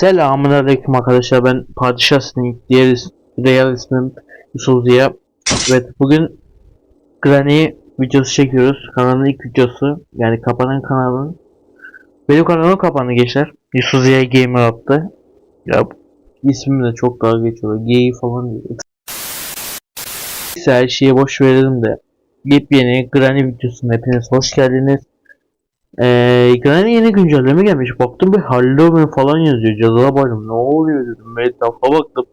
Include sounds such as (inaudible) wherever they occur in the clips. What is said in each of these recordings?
Selamun aleyküm arkadaşlar. Ben Padişah Sneak diğer is real ismim Yusuf Ziya. Evet bugün Granny videosu çekiyoruz. Kanalın ilk videosu yani kapanan kanalın. Benim kanalım kapandı gençler. Yusuf Ziya Gamer attı Ya ismim de çok daha geçiyor. Gay falan diyor. Neyse her şeye boş verelim de. Yepyeni Granny videosuna hepiniz hoş geldiniz ee, yeni güncelleme gelmiş. Baktım bir Halloween falan yazıyor. Cadılar bayramı. Ne oluyor dedim. Etrafa baktım.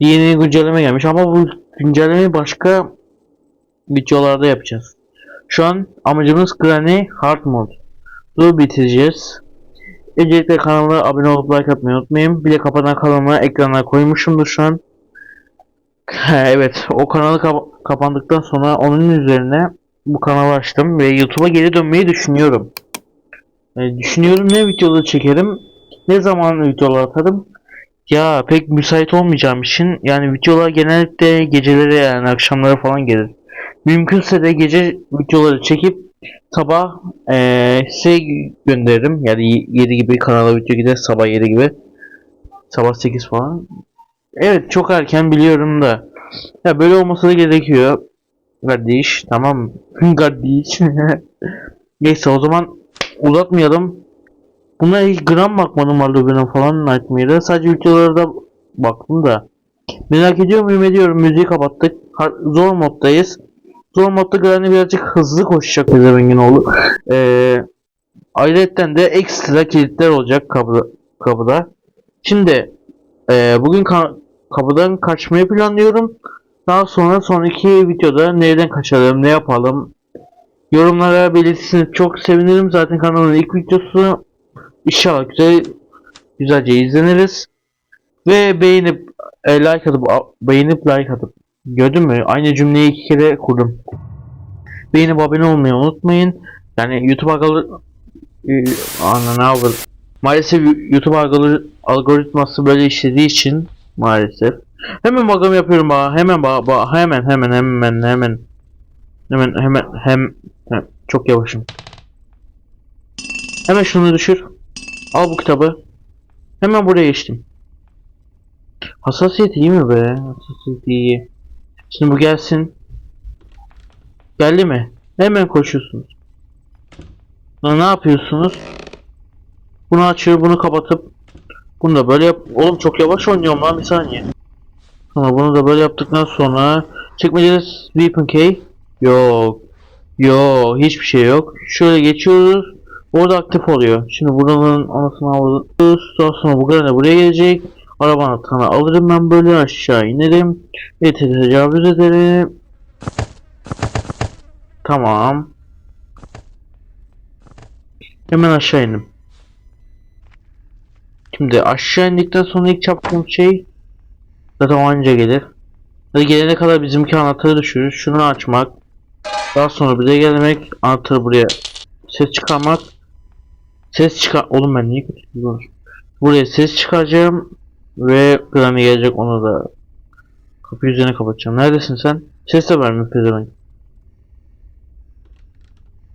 Yeni güncelleme gelmiş ama bu güncellemeyi başka videolarda yapacağız. Şu an amacımız Granny Hard Mode. Bitireceğiz. Öncelikle kanala abone olup like atmayı unutmayın. Bir de kapanan kanalıma ekrana koymuşumdur şu an. (laughs) evet o kanalı kap- kapandıktan sonra onun üzerine bu kanalı açtım ve YouTube'a geri dönmeyi düşünüyorum. Yani düşünüyorum ne videoları çekerim, ne zaman videolar atarım. Ya pek müsait olmayacağım için yani videolar genellikle geceleri yani akşamları falan gelir. Mümkünse de gece videoları çekip sabah eee size gönderirim. Yani 7 gibi kanala video gider sabah 7 gibi. Sabah 8 falan. Evet çok erken biliyorum da. Ya böyle olması da gerekiyor. Kardeş tamam. (laughs) Kardeş. (laughs) Neyse o zaman uzatmayalım. Buna hiç gram bakmadım Halloween'e falan Nightmare'e. Sadece videolara baktım da. Merak ediyor muyum ediyorum. Müziği kapattık. Zor moddayız. Zor modda Granny birazcık hızlı koşacak Pezevengin oğlu. Ee, ayrıca de ekstra kilitler olacak kapıda. kapıda. Şimdi ee, bugün ka- kapıdan kaçmayı planlıyorum. Daha sonra sonraki videoda nereden kaçalım, ne yapalım yorumlara belirtirseniz çok sevinirim. Zaten kanalın ilk videosu inşallah güzel güzelce izleniriz. Ve beğenip e, like atıp beğenip like atıp gördün mü? Aynı cümleyi iki kere kurdum. Beğenip abone olmayı unutmayın. Yani YouTube algori e, ana? Maalesef YouTube algori- algoritması böyle işlediği için maalesef Hemen bakım yapıyorum bak. Hemen bak bak hemen hemen hemen hemen hemen hemen hem, hem çok yavaşım. Hemen şunu düşür. Al bu kitabı. Hemen buraya geçtim. Hassasiyet iyi mi be? Hassasiyet iyi. Şimdi bu gelsin. Geldi mi? Hemen koşuyorsunuz. Lan ne yapıyorsunuz? Bunu açıyor, bunu kapatıp bunu da böyle yap. Oğlum çok yavaş oynuyorum lan bir saniye. Sonra bunu da böyle yaptıktan sonra çekmecede weapon key yok. Yok hiçbir şey yok. Şöyle geçiyoruz. Orada aktif oluyor. Şimdi buranın anasını alıyoruz. Daha sonra bu granny buraya gelecek. Araba anahtarını alırım ben böyle aşağı inerim. Ve tecavüz ederim. Tamam. Hemen aşağı indim. Şimdi aşağı indikten sonra ilk yaptığım şey Zaten o anca gelir. Hadi gelene kadar bizimki anahtarı düşürür. Şunu açmak. Daha sonra bize gelmek. Anahtarı buraya ses çıkarmak. Ses çıkar... Oğlum ben niye kötü? Buraya ses çıkaracağım. Ve Granny gelecek onu da kapıyı üzerine kapatacağım. Neredesin sen? Ses de vermiyor pezevenk.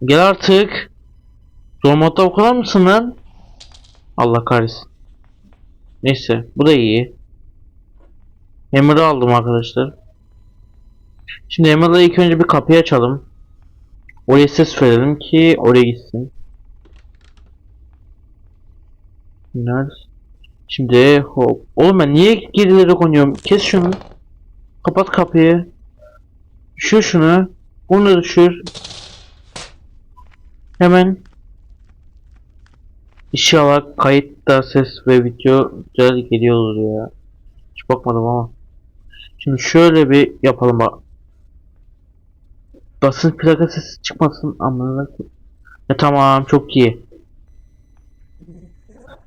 Gel artık. Zor modda o kadar mısın lan? Allah kahretsin. Neyse bu da iyi. Hammer'ı aldım arkadaşlar. Şimdi Hammer'la ilk önce bir kapıyı açalım. Oraya ses verelim ki oraya gitsin. Nerede? Şimdi hop. Oğlum ben niye gerileri konuyorum? Kes şunu. Kapat kapıyı. Düşür şunu. Bunu düşür. Hemen. İnşallah kayıtta ses ve video güzel geliyordur ya. Hiç bakmadım ama. Şimdi şöyle bir yapalım. Basın plaka sesi çıkmasın amına. Ya tamam çok iyi.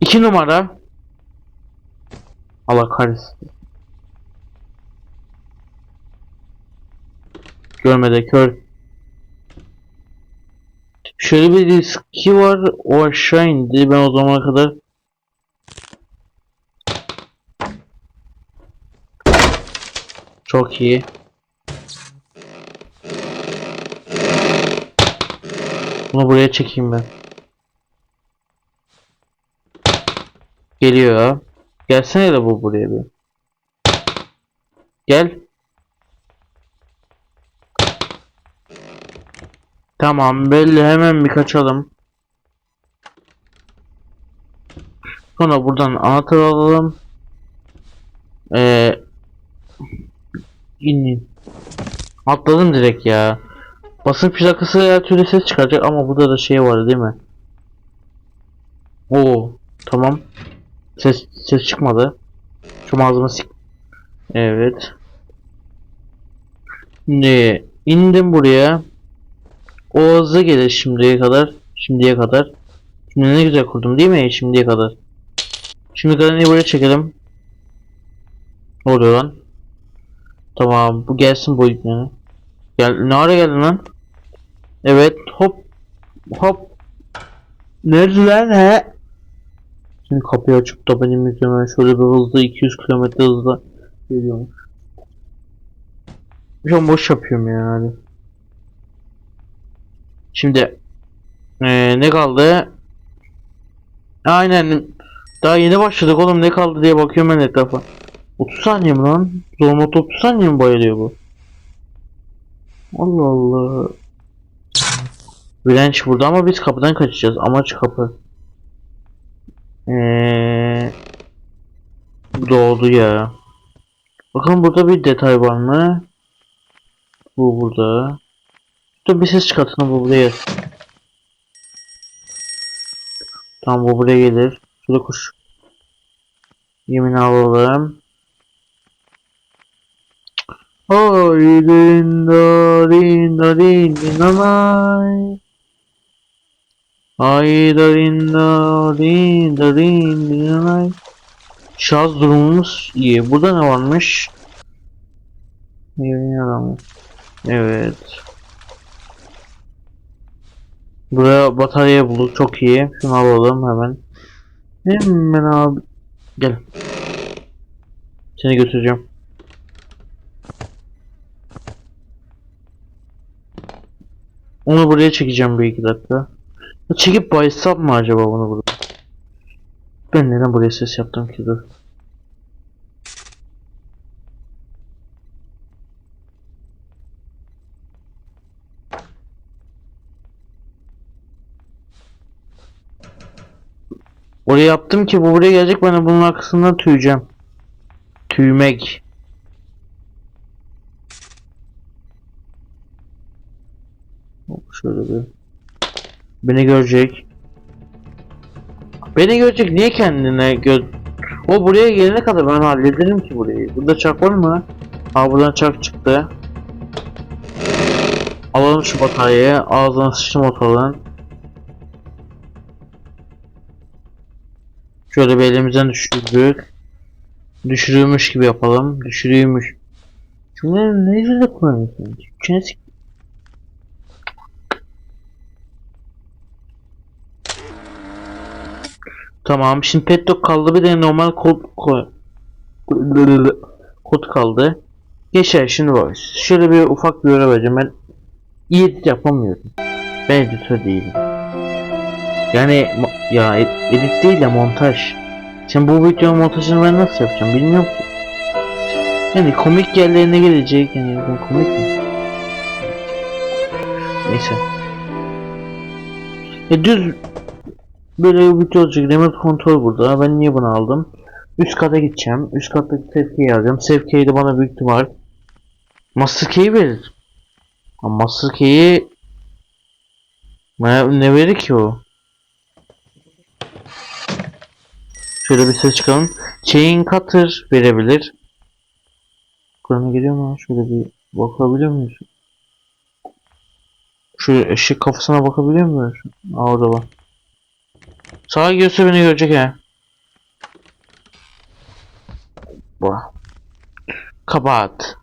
İki numara. Allah kahretsin. Görmede kör. Şöyle bir riski var. O aşağı indi. Ben o zamana kadar Çok iyi. Bunu buraya çekeyim ben. Geliyor. Gelsene de bu buraya bir. Gel. Tamam belli hemen bir kaçalım. Sonra buradan anahtar alalım. Ee, in. Atladım direkt ya. Basın plakası her türlü ses çıkaracak ama burada da şey var değil mi? Oo, tamam. Ses ses çıkmadı. Şu malzeme sik. Evet. Şimdi indim buraya. O hızlı gelir şimdiye kadar. Şimdiye kadar. Şimdi ne güzel kurdum değil mi şimdiye kadar. Şimdi Granny'i buraya çekelim. Ne oluyor lan? Tamam bu gelsin bu ipne. Gel ne ara geldin lan? Evet hop hop. Nerede lan he? Şimdi kapıyı açıp da benim yüzüme şöyle bir hızlı 200 km hızla geliyormuş. Şu an boş yapıyorum yani. Şimdi eee, ne kaldı? Aynen. Daha yeni başladık oğlum ne kaldı diye bakıyorum ben etrafa. 30 saniye mi lan? Zormot 30 saniye mi bayılıyor bu? Allah Allah. Direnç burada ama biz kapıdan kaçacağız. Amaç kapı. Eee doğdu ya. Bakın burada bir detay var mı? Bu burada. Dur bir ses çıkartın bu buraya. Tamam bu buraya gelir. Şurada kuş. Yemin alalım. Oy dinda dinda dinda Ay da dinda dinda dinda Şarj durumumuz iyi. Burada ne varmış? Yemin adamı. Evet. Buraya batarya bulduk çok iyi. Şunu alalım hemen. Hemen abi. Gel. Seni götüreceğim. Onu buraya çekeceğim bir iki dakika. Çekip bayılsam mı acaba bunu burada? Ben neden buraya ses yaptım ki dur. Oraya yaptım ki bu buraya gelecek de bunun arkasından tüyeceğim. Tüymek. Hop, Şöyle bir. Beni görecek. Beni görecek niye kendine gö... O buraya gelene kadar ben hallederim ki burayı. Burada çark var mı? Aa buradan çark çıktı. Alalım şu bataryayı. Ağzına sıçtım ortalığın. Şöyle bir elimizden düşürdük. Düşürüyormuş gibi yapalım. Düşürüyormuş. Şunları ne yüzüyle kullanıyorsun? Türkçene Tamam. Şimdi petdog kaldı. Bir de normal kod kod, kaldı. Geçer şimdi bak. Şöyle bir ufak bir görev vereceğim. Ben iyi edit yapamıyorum. Ben editör değilim. Yani ya ed- edit değil de montaj. Şimdi bu videonun montajını ben nasıl yapacağım bilmiyorum ki. Yani komik yerlerine gelecek yani ben komik mi? Neyse. E düz böyle bir video olacak. Remote kontrol burada. Ben niye bunu aldım? Üst kata gideceğim. Üst kattaki sevkiyi alacağım. Sevkiyi de bana büyük ihtimal Master Key'i verir. Ama Master Key'i ne, verir ki o? Şöyle bir ses çıkalım. Chain Cutter verebilir. Kur'an'a geliyor mu? Şöyle bir bakabiliyor muyuz? Şu eşek kafasına bakabiliyor muyuz? Aa orada var. Sağa gidiyorsa beni görecek he. Bu. Kabahat.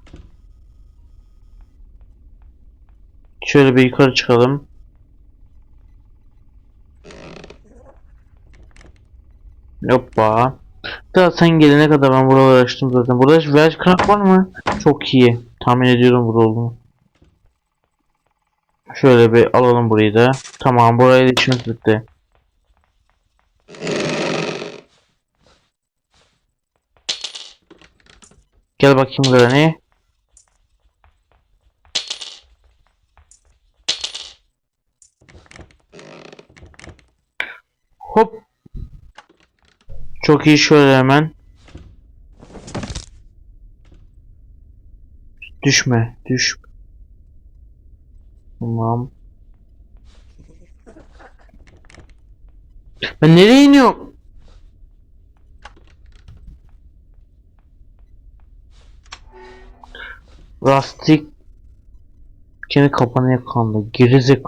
Şöyle bir yukarı çıkalım. Hoppa. Daha sen gelene kadar ben buraları açtım zaten. Burada Welsh Craft var mı? Çok iyi. Tahmin ediyorum burada olduğunu. Şöyle bir alalım burayı da. Tamam burayı da işimiz bitti. Gel bakayım Granny. Hop. Çok iyi şöyle hemen. Düşme, düş. Tamam. Ben nereye iniyorum? Rastik kendi kapanıya kandı. Gerizek.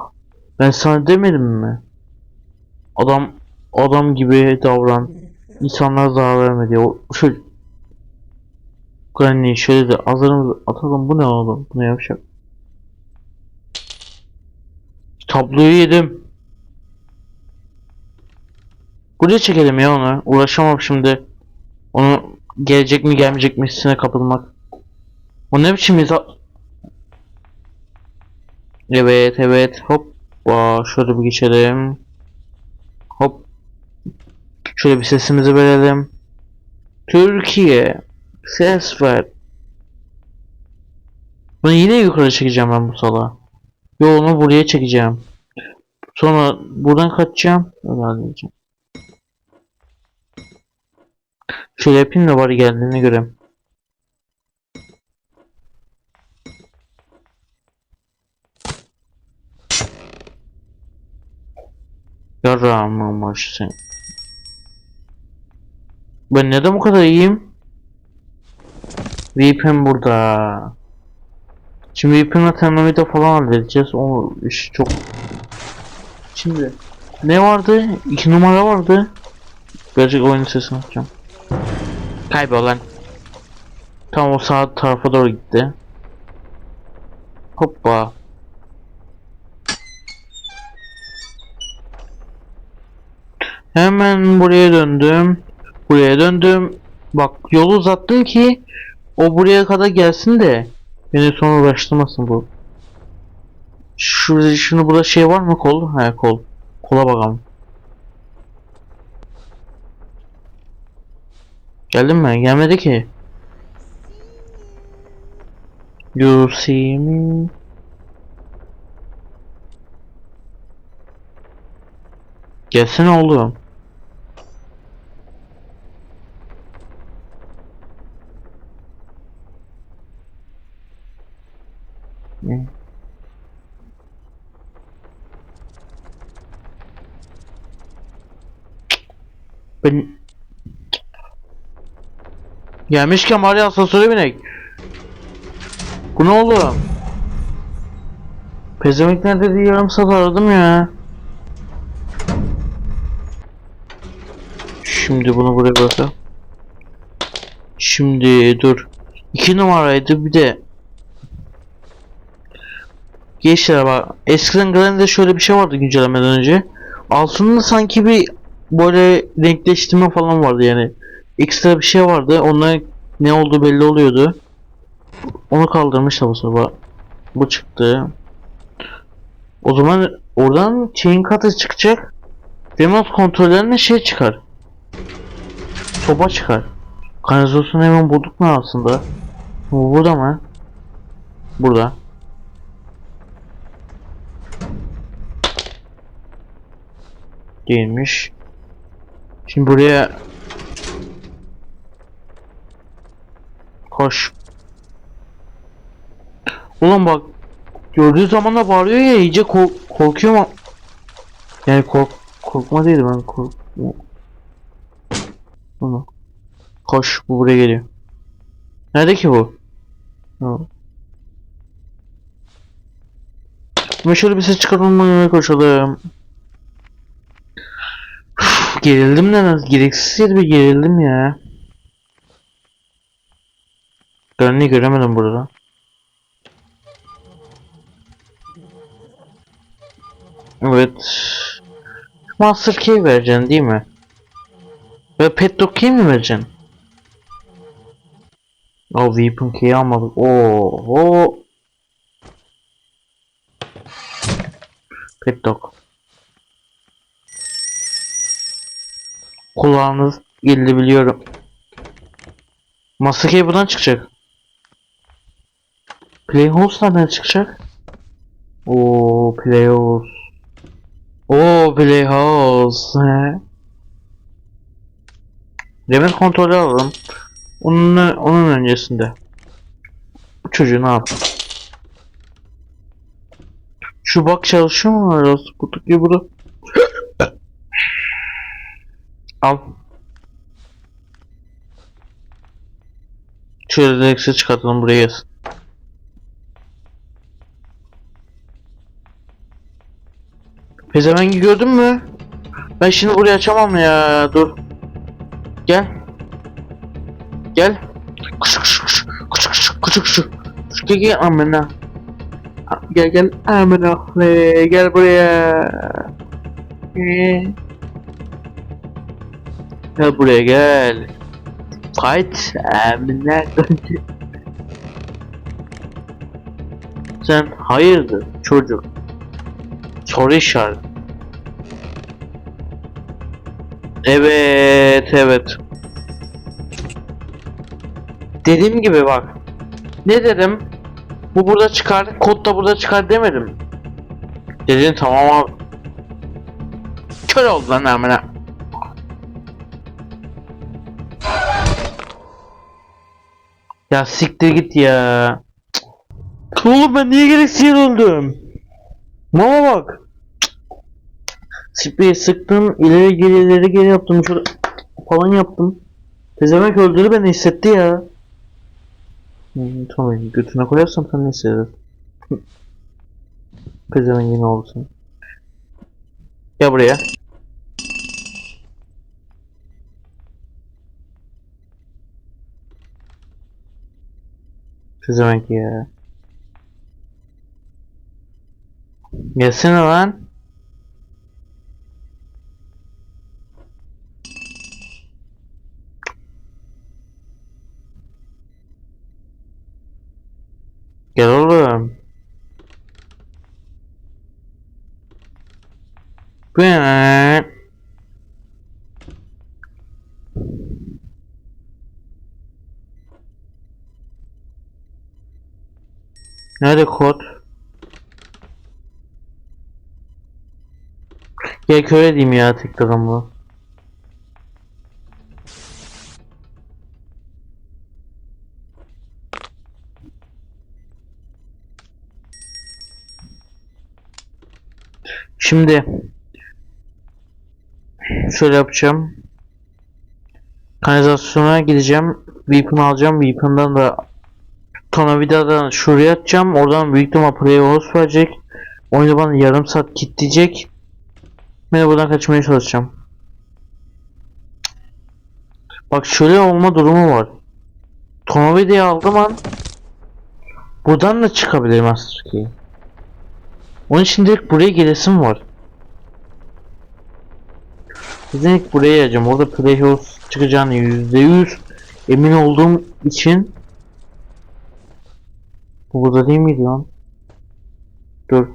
Ben sana demedim mi? Adam adam gibi davran. İnsanlara zarar verme diye. O şöyle Granny şöyle de azarımızı atalım. Bu ne oğlum? Bu ne yapacak? Tabloyu yedim. Buraya çekelim ya onu. Uğraşamam şimdi. Onu gelecek mi gelmeyecek mi hissine kapılmak. O ne biçim izah? Evet evet hop. Şöyle bir geçelim. Hop. Şöyle bir sesimizi verelim. Türkiye. Ses ver. Bunu yine yukarı çekeceğim ben bu sala. Yo onu buraya çekeceğim. Sonra buradan kaçacağım. Öyle. Şöyle yapayım da bari geldiğini göreyim. Yaramamış sen. Ben neden bu kadar iyiyim? VPN burada. Şimdi VPN'la termometre falan halledeceğiz. O iş çok... Şimdi ne vardı? İki numara vardı. Gerçek oyun sesini açacağım. Kaybol lan. Tam o sağ tarafa doğru gitti. Hoppa. Hemen buraya döndüm. Buraya döndüm. Bak yolu uzattım ki o buraya kadar gelsin de beni sonra uğraştırmasın bu. Şurada şunu burada şey var mı kol? He kol. Kola bakalım. Geldin mi? Gelmedi ki. You see me. Gelsene oğlum. Ben Gelmişken bari asansöre binek. Bu ne oğlum? Pezevenk nerede diye yarım saat aradım ya. Şimdi bunu buraya bırakalım. Şimdi dur. İki numaraydı bir de. Gençler bak. Eskiden Granny'de şöyle bir şey vardı güncellemeden önce. Altında sanki bir böyle renkleştirme falan vardı yani. Ekstra bir şey vardı. Onların ne olduğu belli oluyordu. Onu kaldırmışlar bu sabah. Bu çıktı. O zaman oradan chain cutter çıkacak. Remote kontrollerine şey çıkar. Soba çıkar. Kanalizasyonu hemen bulduk mu aslında? Bu burada mı? Burada. Değilmiş. Şimdi buraya Koş. Ulan bak gördüğü zaman da bağırıyor ya iyice kork korkuyor mu? Yani kork korkma değil ben kork. Bunu. Koş bu buraya geliyor. Nerede ki bu? Ha. Ben şöyle bir ses çıkarmaya koşalım. Uf, gerildim de nasıl gereksiz yere bir gerildim ya. Granny göremedim burada. Evet. Master Key vereceksin değil mi? Ve Pet Dog Key mi vereceksin? O Weapon Key'i almadık. Oo, o. Pet Dog. Kulağınız geldi biliyorum. Master Key buradan çıkacak. Playhouse nereden çıkacak? Oo Playhouse. Oo Playhouse. Remote kontrolü alalım. Onun, onun öncesinde. Bu çocuğu ne yap? Şu bak çalışıyor mu hala? Kutuk gibi burada. (coughs) Al. Şöyle direksiyon çıkartalım buraya yaz. Pezevengi gördün mü? Ben şimdi burayı açamam ya. Dur. Gel. Gel. Kuş kuş kuş. Kuş kuş kuş kuş. Kuş gel gel amına. Gel gel amına. Gel buraya. Gel buraya gel. Fight amına. Sen hayırdır çocuk? Soru işareti. Evet, evet. Dediğim gibi bak. Ne dedim? Bu burada çıkar, kod da burada çıkar demedim. Dedin tamam abi. Kör oldu lan amına. Ya siktir git ya. Oğlum ben niye gereksiz yer oldum? Mama bak. Spreyi sıktım, ileri geri ileri geri yaptım, şöyle falan yaptım. Pezevenk öldürdü beni hissetti ya. Hmm, tamam, götüne koyarsam sen ne hissedersin? (laughs) Pezevenk yine olsun. Gel buraya. Pezevenk ya. Gelsene lan. Gel oğlum. Bu ne? Nerede kod? Ya kör edeyim ya tekrardan bunu. Şimdi şöyle yapacağım. Kanalizasyona gideceğim. Weapon alacağım. Weapon'dan da Tornavida'dan şuraya atacağım. Oradan büyük ihtimal play horse verecek. Oyunu bana yarım saat kitleyecek. Ben de buradan kaçmaya çalışacağım. Bak şöyle olma durumu var. Tornavida'yı aldım an. Buradan da çıkabilirim aslında ki. Onun için direkt buraya gelesim var. Direkt buraya geleceğim. Orada Playhouse çıkacağını %100 emin olduğum için Bu burada değil miydi lan? Dur.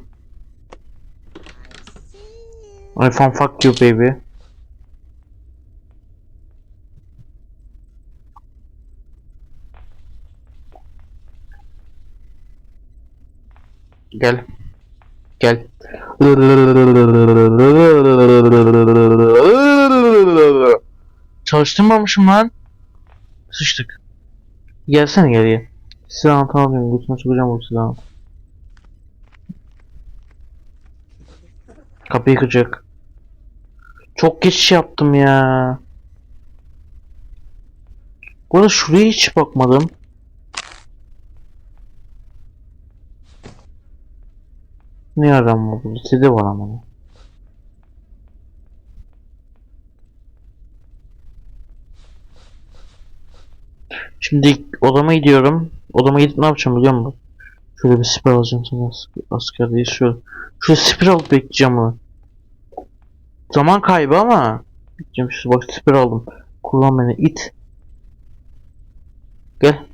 iPhone fuck you baby. Gel. Gel. Çalıştırmamışım lan. Sıçtık. Gelsene geriye. Silahını tanıyorum. Götüne sokacağım bu silahı. Kapıyı kıracak. Çok geç yaptım ya. Bu arada şuraya hiç bakmadım. Ne aram var burada? Side var ama. Şimdi odama gidiyorum. Odama gidip ne yapacağım biliyor musun? Şöyle bir siper alacağım sana as asker değil şöyle. Şöyle siper alıp bekleyeceğim onu. Zaman kaybı ama. Bekleyeceğim şu bak siper aldım. Kullan beni it. Gel.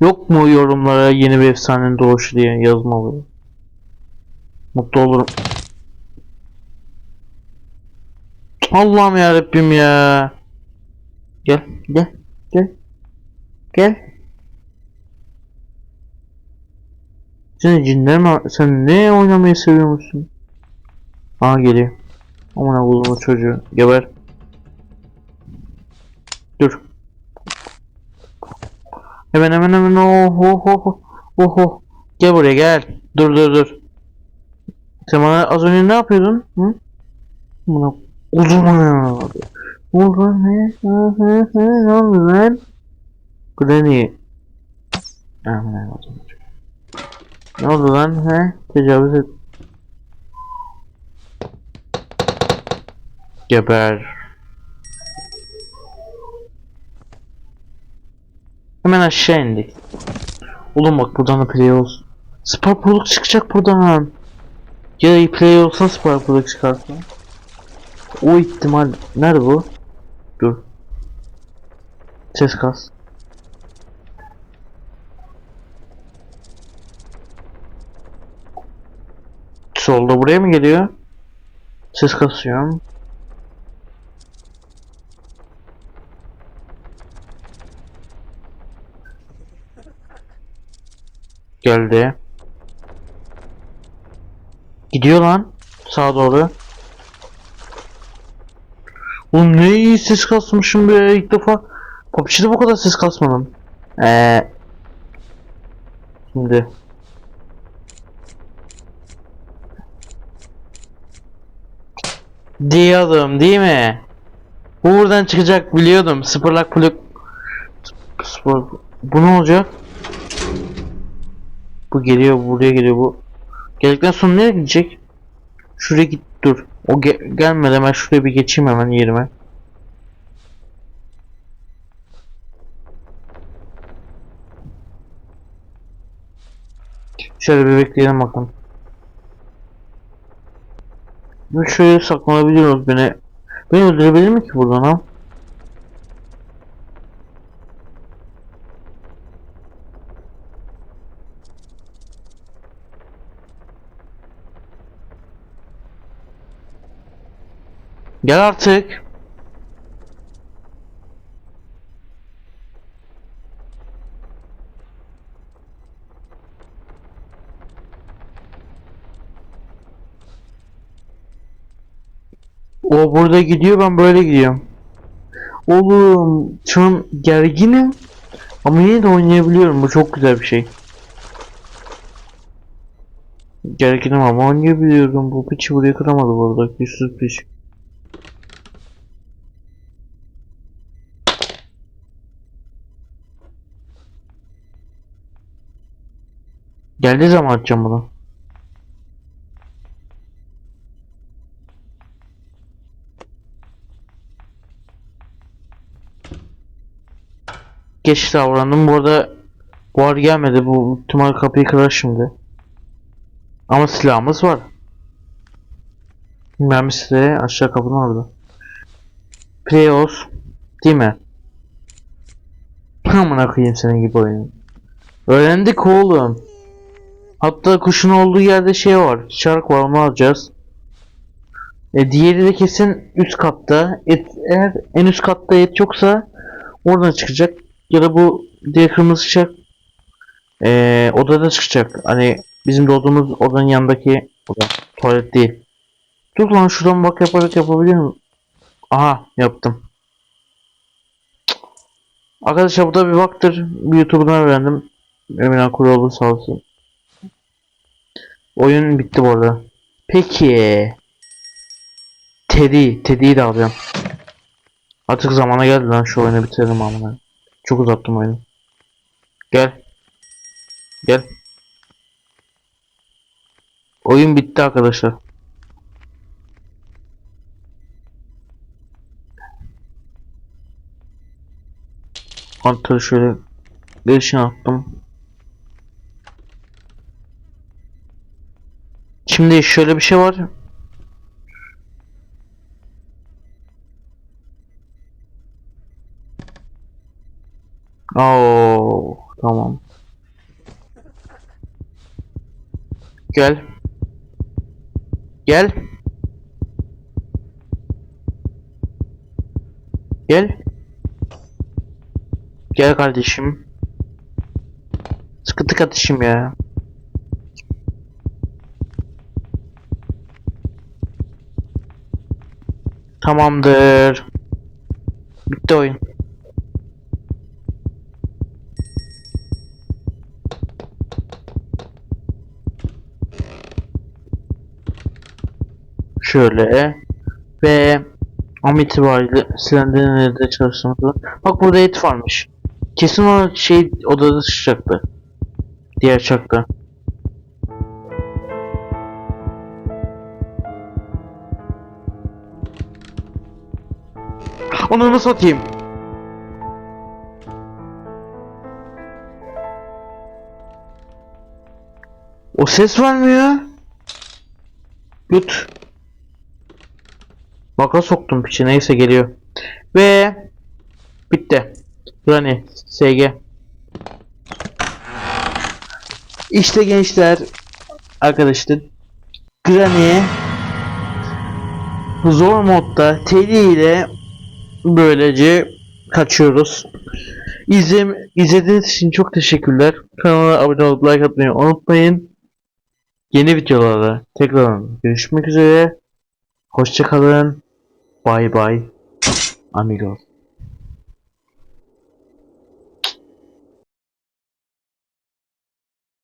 Yok mu yorumlara yeni bir efsanenin doğuşu diye yazmalı. Mutlu olurum. Allah'ım ya Rabbim ya. Gel, gel, gel. Gel. Sen cinler mi? Sen ne oynamayı seviyormuşsun? Aa geliyor. Aman Allah'ım çocuğu. Geber. Dur. Hemen hemen hemen oh oh oh oh oh. Gel buraya gel. Dur dur dur. Sen bana az önce ne yapıyordun? Hı? Buna ya. Uzun ne? Hı hı hı ne oldu lan? Granny. Aman Allah'ım. Ne oldu lan he? Tecavüz et. Geber. Hemen aşağı indik. Oğlum bak buradan da play olsun. Product çıkacak buradan. Ya play olsa Spark Product çıkarsa. O ihtimal. Nerede bu? Dur. Ses kas. Solda buraya mı geliyor? Ses kasıyorum. Geldi. Gidiyor lan. Sağa doğru. Oğlum ne iyi ses kasmışım be ilk defa. PUBG'de bu kadar ses kasmadım. Eee. Şimdi. Diyordum değil mi? Bu buradan çıkacak biliyordum. Sıfırlak pluk. Sıfır. Bu ne olacak? Bu geliyor buraya geliyor bu. Geldikten sonra nereye gidecek? Şuraya git dur. O ge- gelmeden ben şuraya bir geçeyim hemen yerime. Şöyle bir bekleyelim bakalım. Şöyle saklanabiliyoruz beni. Beni öldürebilir mi ki buradan ha? Gel artık. O burada gidiyor ben böyle gidiyorum. Oğlum şu an gerginim. Ama yine de oynayabiliyorum. Bu çok güzel bir şey. Gerginim ama oynayabiliyorum. Bu piçi buraya kıramadı bu arada. Yüzsüz piç. Geldiği zaman atacağım bunu. Geç davrandım. Bu arada buhar gelmedi. Bu ihtimal kapıyı kırar şimdi. Ama silahımız var. Mermisi de aşağı kapının orada. Playos. Değil mi? Amına koyayım senin gibi oyunu. Öğrendik oğlum. Hatta kuşun olduğu yerde şey var. Şark var onu alacağız. E, diğeri de kesin üst katta. Et, eğer en üst katta et yoksa oradan çıkacak. Ya da bu diğer kırmızı şark e, odada çıkacak. Hani bizim doğduğumuz odanın yanındaki oda. Tuvalet değil. Dur lan şuradan bak yaparak yapabiliyor muyum? Aha yaptım. Arkadaşlar bu da bir baktır. Bir YouTube'dan öğrendim. Emine Kuroğlu sağ olsun. Oyun bitti bu arada. Peki. Teddy. Teddy'yi de alacağım. Artık zamana geldi lan şu oyunu bitirelim amına. Çok uzattım oyunu. Gel. Gel. Oyun bitti arkadaşlar. Hatta şöyle gelişine attım. Şimdi şöyle bir şey var. Oo, tamam. Gel. Gel. Gel. Gel kardeşim. Sıkıntı kardeşim ya. Tamamdır. Bitti oyun. Şöyle ve an itibariyle silindirlerde çalıştığımızda bak burada et varmış. Kesin o şey odada sıçacaktı. Diğer çakta. Onu nasıl atayım? O ses vermiyor. Yut. Baka soktum piçi neyse geliyor. Ve bitti. Granny SG. İşte gençler arkadaşlar Granny zor modda Teddy ile böylece kaçıyoruz. İzlem izlediğiniz için çok teşekkürler. Kanala abone olup like atmayı unutmayın. Yeni videolarda tekrar görüşmek üzere. Hoşçakalın. Bye bye. Amigos.